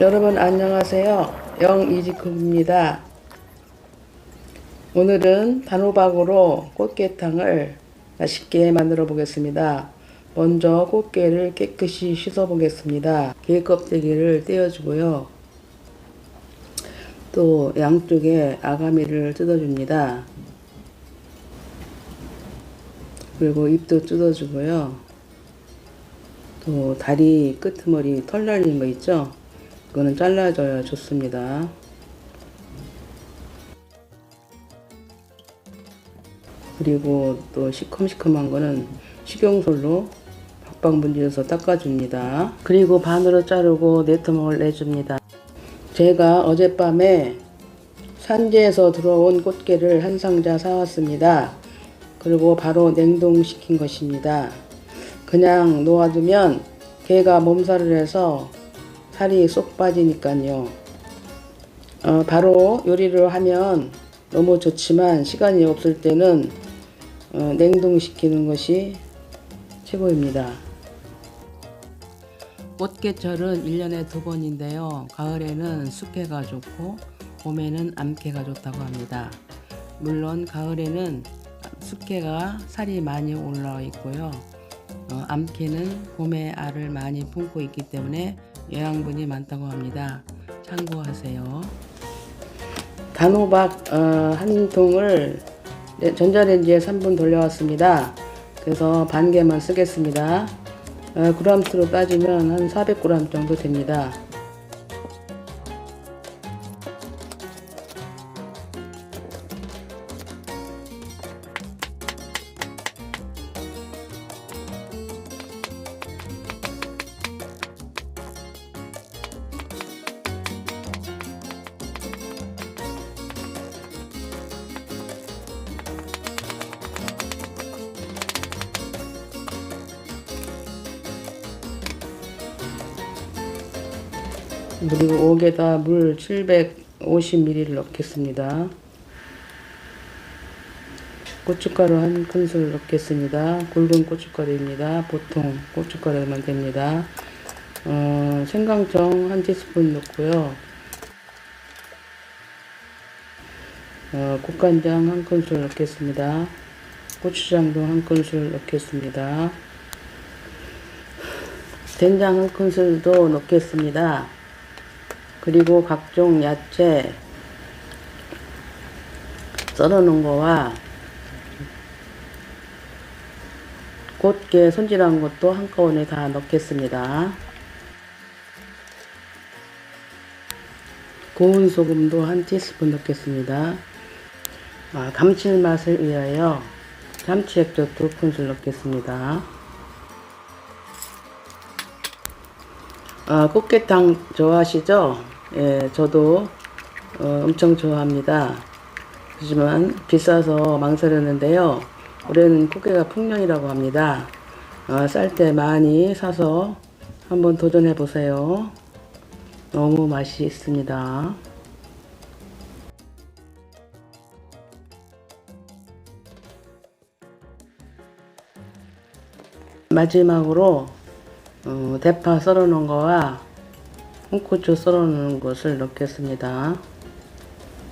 여러분 안녕하세요. 영이지급입니다. 오늘은 단호박으로 꽃게탕을 맛있게 만들어 보겠습니다. 먼저 꽃게를 깨끗이 씻어 보겠습니다. 게 껍데기를 떼어주고요. 또 양쪽에 아가미를 뜯어줍니다. 그리고 입도 뜯어주고요. 또 다리 끄트머리 털 날린 거 있죠? 그거는 잘라줘야 좋습니다. 그리고 또 시큼시큼한 거는 식용솔로 박박 문질러서 닦아줍니다. 그리고 반으로 자르고 네트멍을 내줍니다. 제가 어젯밤에 산지에서 들어온 꽃게를 한 상자 사왔습니다. 그리고 바로 냉동시킨 것입니다. 그냥 놓아두면 게가 몸살을 해서 살이 쏙 빠지니까요. 어, 바로 요리를 하면 너무 좋지만 시간이 없을 때는 어, 냉동시키는 것이 최고입니다. 꽃게철은 1년에 두 번인데요. 가을에는 숲해가 좋고 봄에는 암캐가 좋다고 합니다. 물론 가을에는 숲해가 살이 많이 올라와 있고요. 어, 암캐는 봄에 알을 많이 품고 있기 때문에 영양분이 많다고 합니다. 참고하세요. 단호박 어, 한 통을 네, 전자레인지에 3분 돌려왔습니다. 그래서 반 개만 쓰겠습니다. 어, 그램수로 따지면 한 400g 정도 됩니다. 그리고 옥에다 물 750ml를 넣겠습니다. 고춧가루 한 큰술 넣겠습니다. 굵은 고춧가루입니다. 보통 고춧가루만 됩니다. 어, 생강청 한 티스푼 넣고요. 어, 국간장 한 큰술 넣겠습니다. 고추장도 한 큰술 넣겠습니다. 된장 한 큰술도 넣겠습니다. 그리고 각종 야채 썰어 놓은 거와 곧게 손질한 것도 한꺼번에 다 넣겠습니다. 고운 소금도 한 티스푼 넣겠습니다. 아, 감칠맛을 위하여 참치 액젓 두 큰술 넣겠습니다. 아, 꽃게탕 좋아하시죠? 예, 저도 어, 엄청 좋아합니다. 하지만 비싸서 망설였는데요. 올해는 꽃게가 풍년이라고 합니다. 어, 쌀때 많이 사서 한번 도전해 보세요. 너무 맛이 있습니다. 마지막으로 어, 대파 썰어 놓은 거와 홍고추 썰어 놓은 것을 넣겠습니다.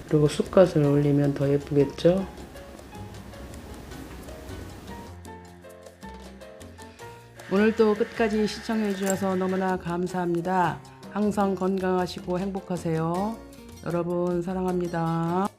그리고 쑥갓을 올리면 더 예쁘겠죠? 오늘도 끝까지 시청해 주셔서 너무나 감사합니다. 항상 건강하시고 행복하세요. 여러분 사랑합니다.